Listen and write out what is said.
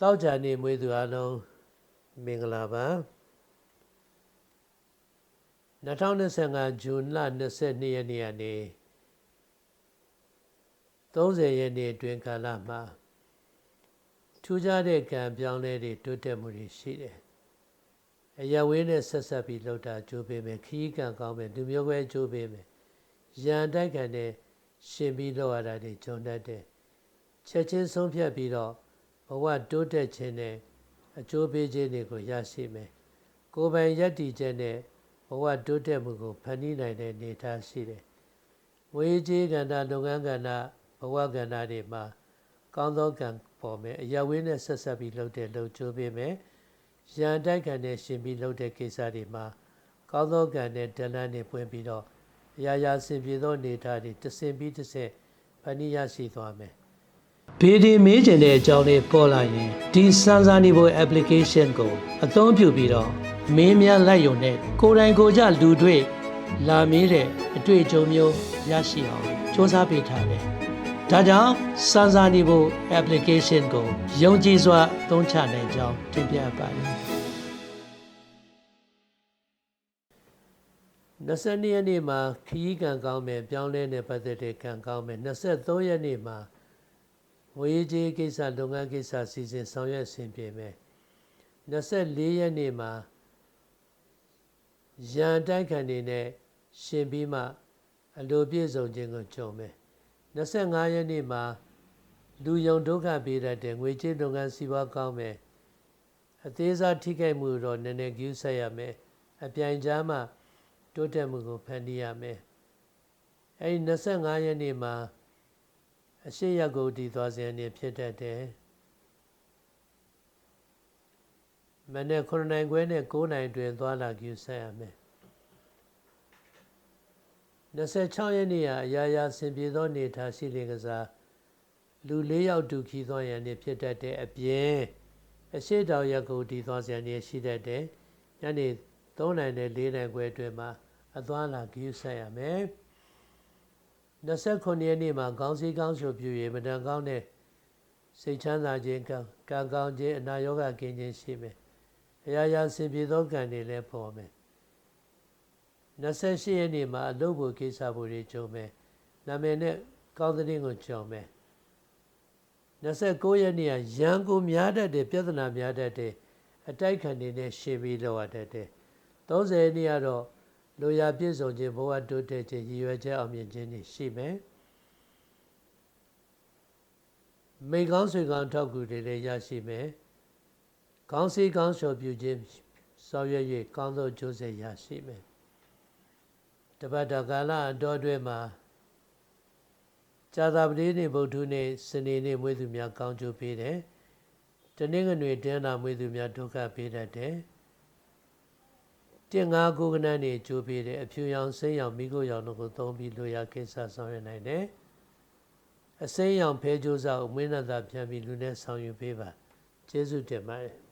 တောက်ကြနေမွေးသူအလုံးမင်္ဂလာပါ2025ဇွန်လ22ရက်နေ့ကနေ30ရက်နေ့အတွင်းကာလမှာထူးခြားတဲ့ကံပြောင်းလဲတွေတိုးတက်မှုတွေရှိတယ်။အရဝင်းနဲ့ဆက်ဆက်ပြီးလှုပ်တာကြိုးပေးမယ်ခီးကံကောင်းမယ်လူမျိုးပဲကြိုးပေးမယ်။ရန်တိုက်ခံတဲ့ရှင်ပြီးလှုပ်ရတာတွေဂျုံတတ်တယ်။ချက်ချင်းဆုံးဖြတ်ပြီးတော့ ဘဝတိုးတက်ခြင်းနဲ့အကျိုးပေးခြင်းတွေကိုရရှိမယ်။ကိုယ်ပိုင်ယက်တည်ချက်နဲ့ဘဝတိုးတက်မှုကိုဖန်တီးနိုင်တဲ့အနေအထားရှိတယ်။ငွေကြေးကဏ္ဍလုပ်ငန်းကဏ္ဍဘဝကဏ္ဍတွေမှာကောင်းသောကံပေါ်မယ်အရဝင်းနဲ့ဆက်ဆက်ပြီးလုပ်တဲ့လုပ်ချိုးပေးမယ်။ရန်တိုက်ခံနဲ့ရှင်ပြီးလုပ်တဲ့ကိစ္စတွေမှာကောင်းသောကံနဲ့တလန်းနဲ့ပွင့်ပြီးတော့အရာရာဆင်ပြေသောအနေအထားတွေတစ်ဆင့်ပြီးတစ်ဆင့်ဖန်တီးရရှိသွားမယ်။ ဘေဒီမေးကျင်တဲ့အကြောင်းလေးပေါ်လာရင်ဒီစမ်းစာနေဖို့ application ကို အသုံးပြုပြီးတော့မင်းများလိုက်ရုံနဲ့ကိုယ်တိုင်ကိုယ်ကြလူတွေ့လာမေးတဲ့အတွေ့အကြုံမျိုးရရှိအောင်စ조사ပေးထားတယ်။ဒါကြောင့်စမ်းစာနေဖို့ application ကိုယုံကြည်စွာသုံးချနိုင်ကြောင်းတင်ပြပါတယ်။22ရက်နေ့မှာခရီးကံကောင်းမယ်ပြောင်းလဲနေပတ်သက်တဲ့ကံကောင်းမယ်23ရက်နေ့မှာ ငွေကြေးကိစ္စလုပ်ငန်းကိစ္စစီစဉ်ဆောင်ရွက်ဆင်ပြေမယ်24ရက်နေ့မှာရန်တိုက်ခံနေနဲ့ရှင်ပြီးမှအလိုပြည့်စုံခြင်းကိုကြုံမယ်25ရက်နေ့မှာလူယုံဒုက္ခပေးတတ်တဲ့ငွေကြေးလုပ်ငန်းစီးပွားကောင်းမယ်အသေးစားထိခိုက်မှုတော့နည်းနည်းကျူးဆက်ရမယ်အပြိုင်ကြားမှာတိုးတက်မှုကိုဖန်တီးရမယ်အဲဒီ25ရက်နေ့မှာ အရှိရကိုတည်သွားစဉ်အနေဖြစ်တတ်တယ်မနေ့9နိုင်ခွဲနဲ့9နိုင်တွင်သွားလာကြည့်ဆက်ရမယ်26ရက်နေ့ဟာအရာရာဆင်ပြေသောနေထားရှိလေကစားလူ၄ယောက်တူခီသွားရန်နေဖြစ်တတ်တဲ့အပြင်အရှိတောင်ရက်ကိုတည်သွားစဉ်အနေရှိတတ်တယ်ညနေ3နိုင်နဲ့4နိုင်ခွဲအတွင်းမှာအသွားလာကြည့်ဆက်ရမယ် 29ရက်နေ့မှာခေါင်းစည်းကောင်းရှုပ်ပြူ၍မတန်ကောင်းတဲ့စိတ်ချမ်းသာခြင်းကံကံကောင်းခြင်းအနာရောဂါကင်းခြင်းရှိမယ်။အရာရာဆင်ပြေသောကံတွေလည်းပေါ်မယ်။28ရက်နေ့မှာအလုပ်ဖို့ကိစ္စဖို့တွေကြုံမယ်။နာမည်နဲ့ကောင်းတဲ့ကိုကြုံမယ်။29ရက်နေ့ကရန်ကိုများတတ်တဲ့ပြဿနာများတတ်တဲ့အတိုက်ခံတွေနဲ့ရှင်းပြီးလောက်ရတတ်တယ်။30ရက်နေ့ကတော့ လိုရာပြည့်စုံခြင်းဘဝတိုးတက်ခြင်းရည်ရွယ်ချက်အောင်မြင်ခြင်းတွေရှိမယ်မိကောင်းဆွေကောင်းထောက်ကူတွေလည်းရရှိမယ်ကောင်းစီကောင်းလျှော်ပြုခြင်းဆောင်ရွက်၍ကောင်းသောကျိုးဆက်ရရှိမယ်တပတ်တကာလအတော်တွဲမှာဇာတာပတိနေ့ဗုဒ္ဓနေ့စနေနေ့မွေးသူများကောင်းကျိုးပေးတယ်တနင်္ဂနွေတင်းနာမွေးသူများဒုက္ခပေးတတ်တယ် တင်ငါကိုကနန်းနေကြိုးပေးတယ်အဖြူရောင်စိမ်းရောင်မိခိုးရောင်တို့ကိုသုံးပြီးလိုရာကိစ္စဆောင်ရွက်နိုင်တယ်အစိမ်းရောင်ဖဲကြိုးစားကိုမွေးနတ်သားပြန်ပြီးလူနဲ့ဆောင်ယူပေးပါကျေးဇူးတင်ပါတယ်